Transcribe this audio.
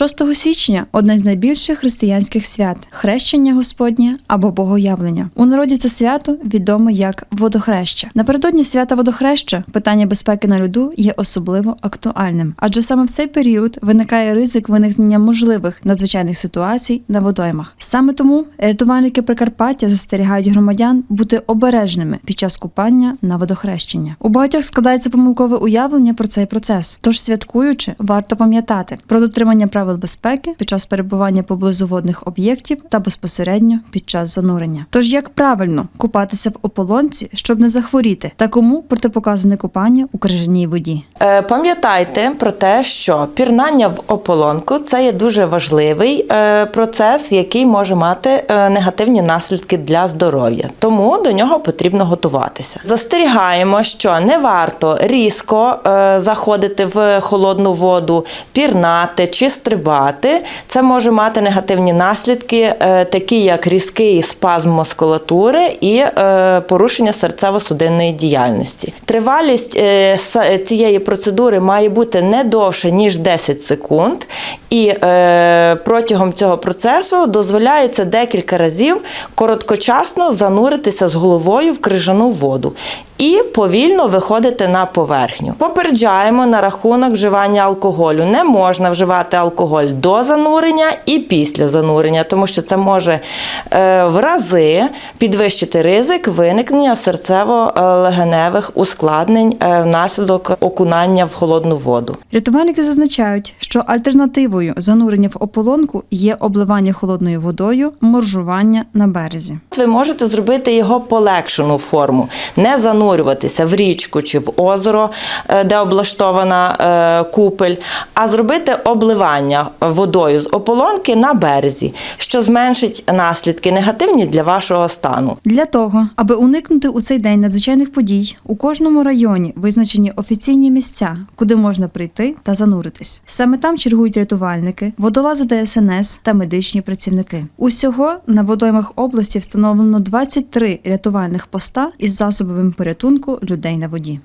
6 січня одне з найбільших християнських свят хрещення Господнє або Богоявлення. У народі це свято відоме як водохреща. Напередодні свята водохреща питання безпеки на льоду є особливо актуальним, адже саме в цей період виникає ризик виникнення можливих надзвичайних ситуацій на водоймах. Саме тому рятувальники Прикарпаття застерігають громадян бути обережними під час купання на водохрещення. У багатьох складається помилкове уявлення про цей процес. Тож святкуючи, варто пам'ятати про дотримання правил безпеки під час перебування поблизу водних об'єктів та безпосередньо під час занурення. Тож як правильно купатися в ополонці, щоб не захворіти, та кому протипоказане купання у крижаній воді. Е, Пам'ятайте про те, що пірнання в ополонку це є дуже важливий е, процес, який може мати е, негативні наслідки для здоров'я. Тому до нього потрібно готуватися. Застерігаємо, що не варто різко заходити в холодну воду, пірнати чи стрибати. Це може мати негативні наслідки, такі як різкий спазм мускулатури і порушення серцево-судинної діяльності. Тривалість цієї процедури має бути не довше ніж 10 секунд, і е, протягом цього процесу дозволяється декілька разів короткочасно зануритися з головою в крижану воду. І повільно виходити на поверхню. Попереджаємо на рахунок вживання алкоголю. Не можна вживати алкоголь до занурення і після занурення, тому що це може е, в рази підвищити ризик виникнення серцево-легеневих ускладнень е, внаслідок окунання в холодну воду. Рятувальники зазначають, що альтернативою занурення в ополонку є обливання холодною водою, моржування на березі. Ви можете зробити його полегшену форму, не занурюватися в річку чи в озеро, е, де облаштована е, купель, а зробити обливання водою з ополонки на березі, що зменшить наслідки негативні для вашого стану. Для того, аби уникнути у цей день надзвичайних подій, у кожному районі визначені офіційні місця, куди можна прийти та зануритись. Саме там чергують рятувальники, водолази ДСНС та медичні працівники. Усього на водоймах області встановлено 23 рятувальних поста із засобами порятунку людей на воді.